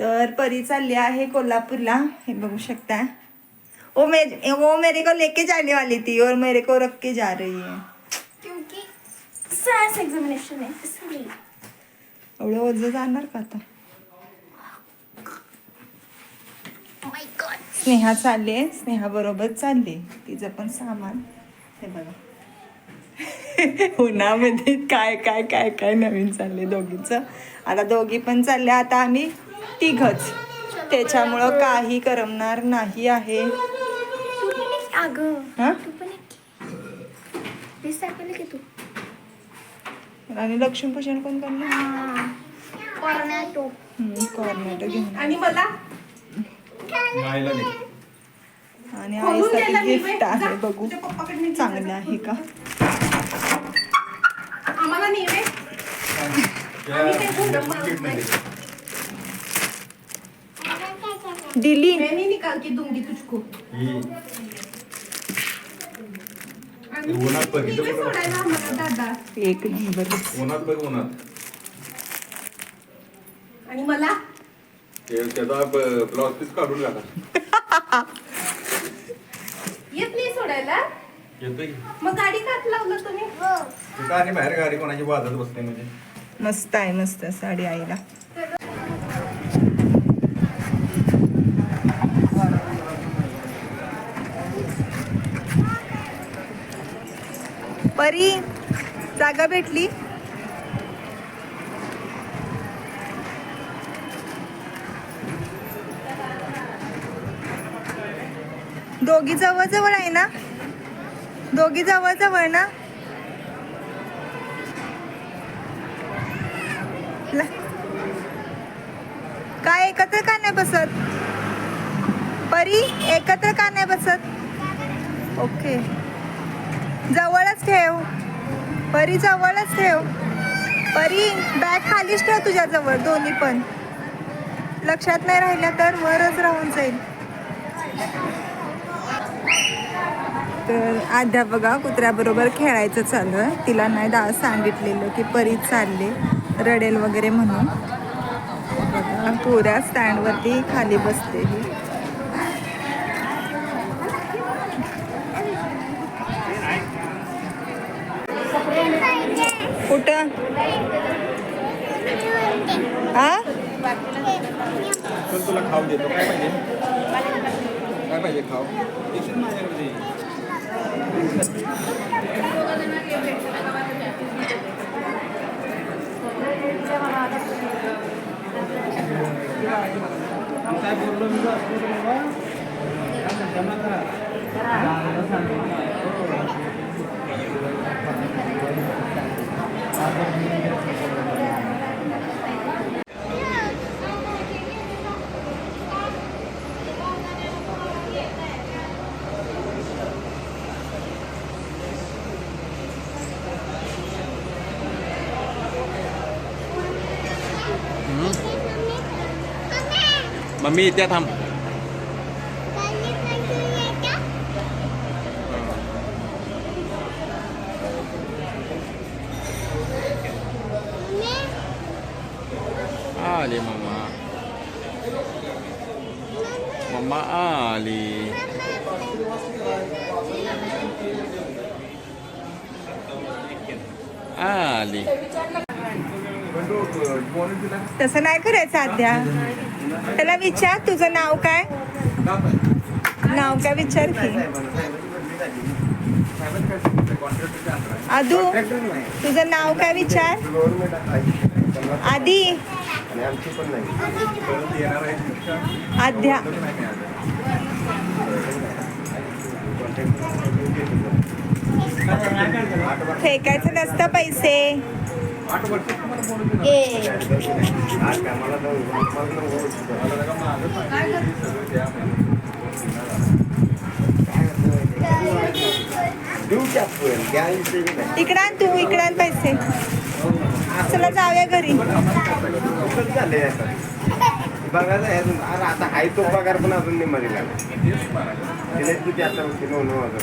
तर परी चालली आहे कोल्हापूरला. हे बघू शकता. ओ मे वो मेरे को लेके जाने वाली थी और मेरे को रख के जा रही है. क्योंकि सायन्स एग्जामिनेशन है इसलिए। एवढं ओझं जाणार का आता? स्नेहा चालली आहे. स्नेहा बरोबर चालली. तिचं पण सामान. हे बघा. उन्हामध्ये काय काय काय काय नवीन चालले दोघीचं. आता दोघी पण चालल्या. आता आम्ही तिघच. त्याच्यामुळं काही करमणार नाही आहे. तू पण एक अगं हा? तू पण एक वीस तारखेला की तू आणि लक्ष्मीपूजन कोण करणार? कॉर्नॅटो कॉर्नेटो घेऊन. आणि मला? नाहीला नाही. आणि खोलून द्यायला आईसाठी मी गिफ्ट बाई. आहे जा, बघू. तुझ्या नाही चांगलं आहे का? आम्हाला नाही. दिली. मैं नहीं निकाल के दूंगी तुझको ही. आणि उन्हात बघितलं तिघं कुठं? सोडायला आम्हाला दादा. एक नंबर. उन्हात बघ उन्हात. आणि मला? ते त्याचा ब्लाउज पीस काढून टाका. येत नाही सोडायला? येतोय की? मग गाडी कात लावलं तुम्ही. तिथं आणि बाहेर गाडी कोणाची वाजत बसते म्हणजे. मस्त आहे मस्त साडी आईला. तरी जागा भेटली. दोघी जवळ जवळ आहे ना? दोघी जवळ जवळ ना काय एकत्र का नाही बसत? परी एकत्र का नाही बसत? ओके. जवळच ठेव. परी जवळच ठेव. परी बॅग खालीच ठेव तुझ्या जवळ दोन्ही पण. लक्षात नाही राहिल्या तर वरच राहून जाईल. तर आध्या बघा कुत्र्याबरोबर खेळायचं चालू आहे तिला नाही दा सांगितलेलं की परी चालले रडेल वगैरे म्हणून. बघा पुऱ्या स्टँडवरती खाली बसते ही कुठं आ पण तुला खाऊ देतो काय पाहिजे काय पाहिजे खाऊ येशील माझ्याकडे काय बोललो मी मम्मी इथे थांब आली मम्मा मम्मा आली आली तसं नाही करायचं आद्या. त्याला विचार तुझं नाव काय? नाव काय विचार की? अदू तुझं नाव काय विचार? आधी आद्या. फेकायचं नसतं पैसे. इकडं तू इकडं पैसे. चला जाऊया घरी. बघायला अरे आता हाय तो पगार पण अजून नाही मध्ये दिले तुझी आता नऊ नऊ हजार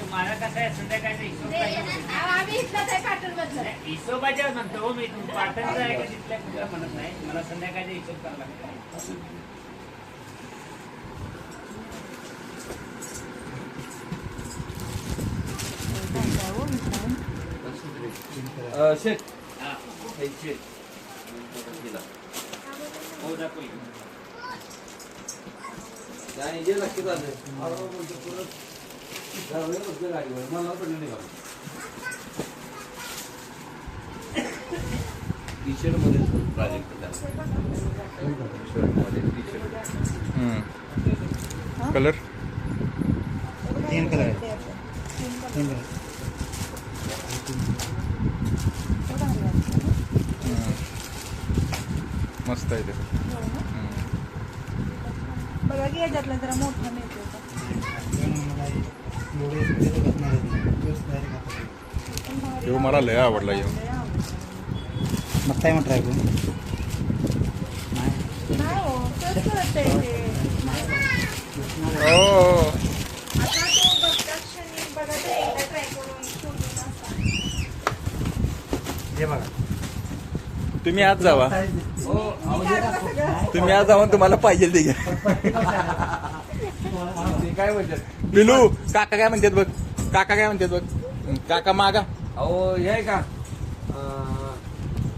तुम्हाला कसं आहे संध्याकाळचा हिशोब हिशोबाच्या म्हणतो हो मी पाटणचा आहे का तिथल्या कुठला म्हणत नाही. मला संध्याकाळचा हिशोब करावा लागतो. अं, शेठ. नाही, जे लक्षात आलं. अहो, म्हणतो परत जाऊया बसल्या गाडीवर. मला पडलं नाही मध्ये प्रोजेक्ट. कलर तीन कलर तीन कलर मस्त आहे ते. बघा की याच्यातलं जरा मोठं मिळतो ह्यो मला लय आवडला ह्यो मग काय म्हणताय आपण नाही हो तेच करत आहे ते. ओ आता तो बघता क्षणी बघा ते एकदा ट्राय करून शोधून असा. हे बघा. तुम्ही आज जावा. हो. तुम्ही आज जाऊन तुम्हाला पाहिजे ते घ्या. ते काय म्हणतात पिलू काका काय म्हणतात बघ? काका काय म्हणतात बघ? काका मागा. अहो हे आहे का?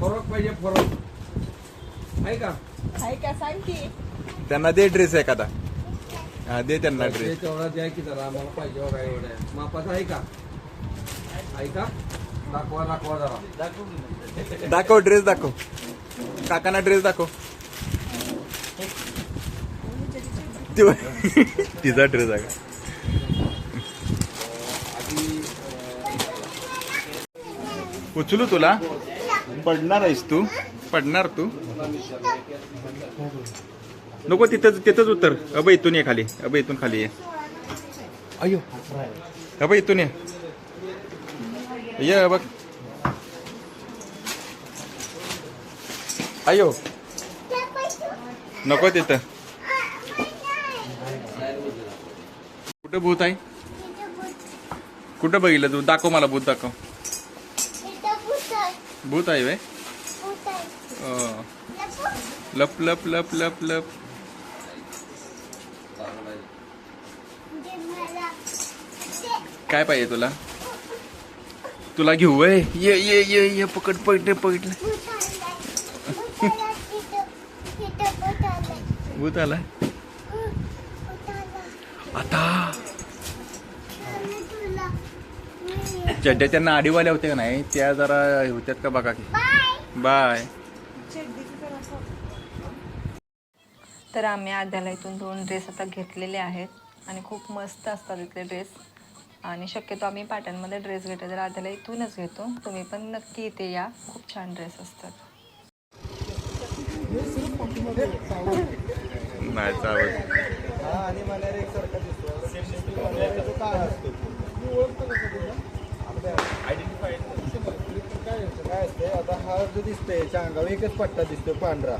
फरक पाहिजे फरक. आहे का? आहे का? सांग की. त्यांना दे ड्रेस एखादा. हा दे त्यांना ड्रेस तेवढा द्या की जरा आम्हाला पाहिजे आहे. मापाचा आहे का? आहे का? दाखवा दाखवा जरा. दाखव ड्रेस दाखव. काकांना ड्रेस दाखव. तिचा ड्रेस आहे. उचलू तुला? पडणार आहेस तू. पडणार तू. नको तिथंच तिथंच उतर. अब इथून ये खाली. अब इथून खाली ये. अयो अब इथून ये. ये बघ. अयो नको तिथं. कुठं भूत आहे? कुठं बघितलं तू? दाखव मला भूत दाखव. भूत आहे वे लप लप लप लप लप. काय पाहिजे तुला? तुला घेऊ वय ये ये ये ये पकड पकड पकडलं भूत आला आता. चड्ड्या त्यांना आडीवाल्या होत्या का नाही? त्या जरा होत्यात का बघा की. बाय. तर आम्ही आद्याला इथून दोन ड्रेस आता घेतलेले आहेत. आणि खूप मस्त असतात इथले ड्रेस आणि शक्यतो आम्ही पाटणमध्ये ड्रेस घेतो तर आद्याला इथूनच घेतो तुम्ही पण नक्की इथे या. खूप छान ड्रेस असतात. असतो काय असते आता हा जो दिसतोय याच्या अंगावर एकच पट्टा दिसतोय पांढरा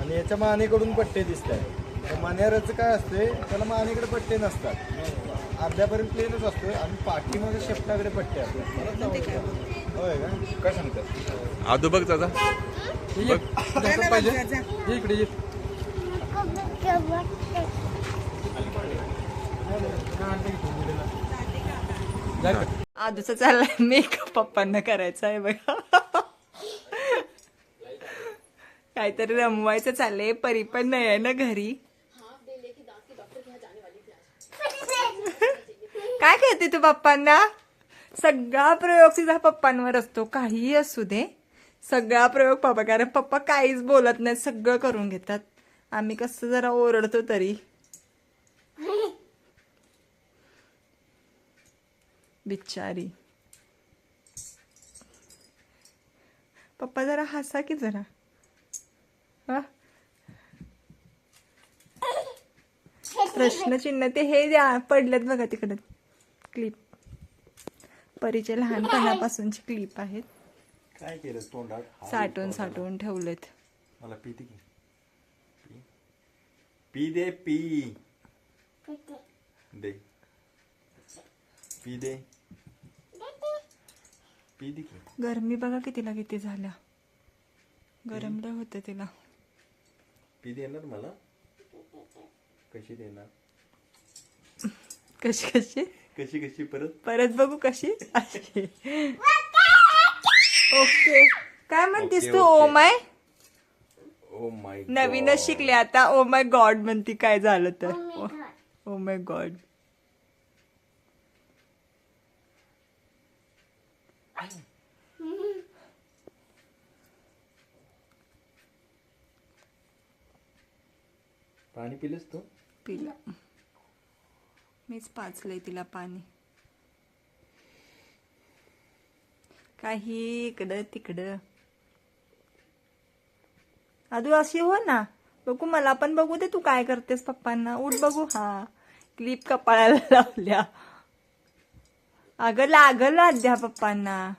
आणि याच्या मानेकडून पट्टे दिसत आहे मानेरचं काय असतंय त्याला मानेकडे पट्टे नसतात. अर्ध्यापर्यंत प्लेनच असतोय आणि पाठीमध्ये शेपटाकडे पट्टे असतात होय का? काय सांगतात? आदू बघ दादा पाहिजे? इकडे ये. आधूचा चाललाय. मेकअप पप्पांना करायचा आहे बघा. काहीतरी रमवायचं चाललंय. परी पण नाही आहे ना घरी. काय करते तू पप्पांना? सगळा प्रयोग तिचा पप्पांवर असतो. काहीही असू दे. सगळा प्रयोग पप्पा कारण पप्पा काहीच बोलत नाही सगळं करून घेतात. आम्ही कसं जरा ओरडतो तरी. बिचारी पप्पा जरा हसा की जरा. हा? प्रश्नचिन्ह ते हे द्या पडलेत बघा तिकडे. क्लिप परीच्या लहानपणापासूनची क्लिप आहेत. काय केलं तोंडात? साठवून साठवून ठेवलेत. मला पी दे की. पी. पी दे पी. दे. पी दे. पी दे गरमी बघा कितीला किती झाल्या. गरमलं होतं तिला. पी देणार मला? कशी देणार? कशी कशी? कशी कशी परत? परत बघू कशी? अशी. ओके. काय म्हणतीस तू. ओ माय ओ माय नवीनच शिकले आता. ओ माय गॉड म्हणती काय झालं तर. ओ माय गॉड पाणी पिलंस तू? पिला. मीच पाचलंय तिला पाणी. काही इकडं तिकडं. अदू अशी हो ना. बघू मला पण बघू दे तू काय करतेस पप्पांना. उठ बघू. हा. क्लिप कपाळाला लावल्या. अगं लागल अद्या पप्पांना.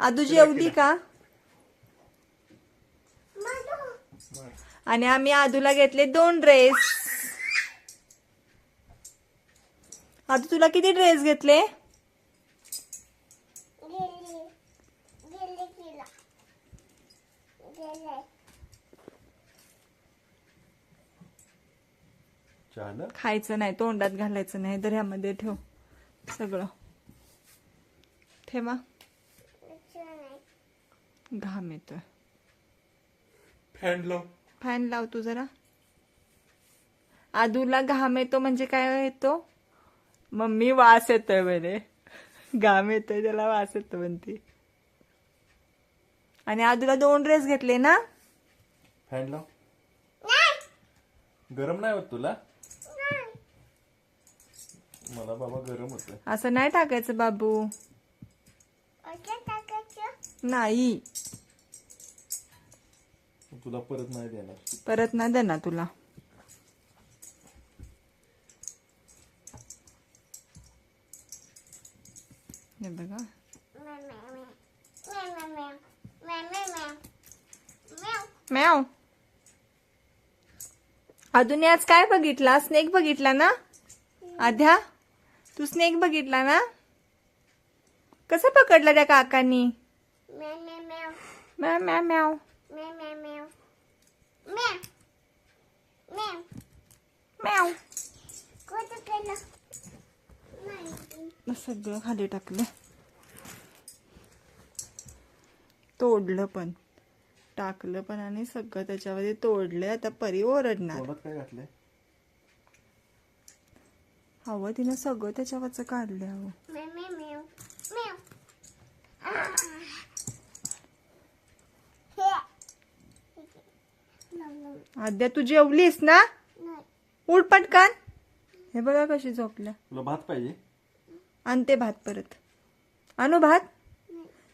आदू जेवली का? आणि आम्ही आदूला घेतले दोन ड्रेस. आदू तुला किती ड्रेस घेतले? खायचं नाही तोंडात घालायचं नाही दर्यामध्ये ठेव सगळं. ठेवा. घाम येतोय. फॅन लाव. फॅन लाव तू जरा. आदूला घाम येतो म्हणजे काय येतो? मम्मी वास येतोय म्हणे. घाम येतोय त्याला वास येतो म्हणती. आणि आदूला दोन ड्रेस घेतले ना? फॅन लाव. गरम नाही होत तुला? मला बाबा गरम होत असं नाही टाकायचं बाबू. नाही. तुला परत नाही देणार. परत ना दे ना तुला. हे बघा मॅव अजून आज काय बघितला? स्नेक बघितला ना? आध्या तू स्नेक बघितला ना? कसं पकडला त्या काकांनी? मॅव मॅम मॅव मॅव सगळं खाली टाकलं तोडलं पण. टाकलं पण आणि सगळं त्याच्यामध्ये तोडलं आता परी ओरडणार. हवं तिनं सगळं त्याच्यावरचं काढलं हवं आद्या तू जेवलीस ना? उठ पटकन. हे बघा कशी झोपल्या. तुला भात पाहिजे? आणते भात परत. आणू भात?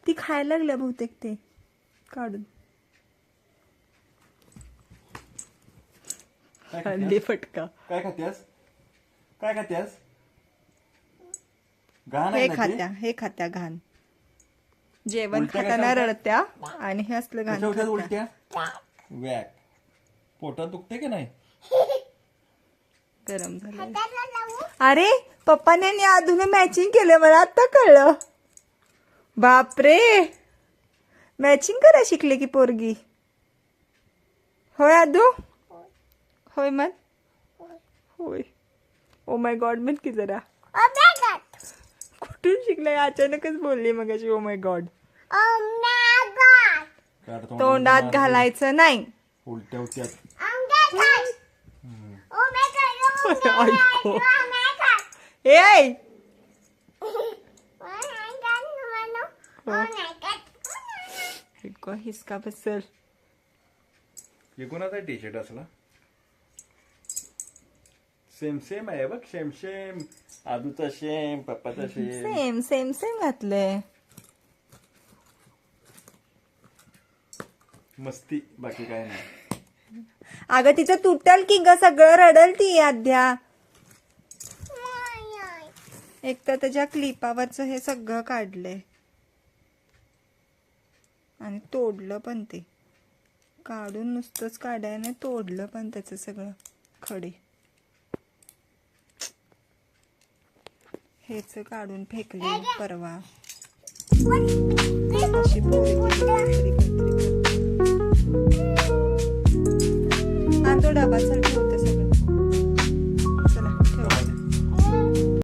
ती खायला लागल्या बहुतेक ते. काढून. हल्ली फटका. काय खात्यास? काय खात्यास? घाण हे? खात्या हे खात्या घाण. जेवण उलट्या खाताना? रडत्या आणि हे असलं घाण खात्या. उलट्या? वॅक पोटात दुखते की नाही? गरम झालं अरे पप्पाने आणि आधूने मॅचिंग केलं मला आता कळलं. बापरे! मॅचिंग करा शिकले की पोरगी. होय आदू? होय मन? होय. ओ माय गॉड म्हण की जरा. कुठून शिकलाय? अचानकच बोलली मग ओ माय गॉड तोंडात. घालायचं नाही. उलट्या होत्यात ऐको. ए ऐको हिसका बसल हे कोणाचा टी शर्ट असला सेम सेम आहे बघ सेम सेम आदूचा शेम पप्पाचा शेम सेम सेम सेम घातलंय मस्ती बाकी काय नाही अगं तिचं तुटल की ग सगळं रडल ती अध्या एक तर त्याच्या क्लिपावरचं हे सगळं काढलंय. आणि तोडलं पण ते. काढून नुसतंच काढायने तोडलं पण त्याचं सगळं खडे. हेच काढून फेकले परवा. आता डबा चढ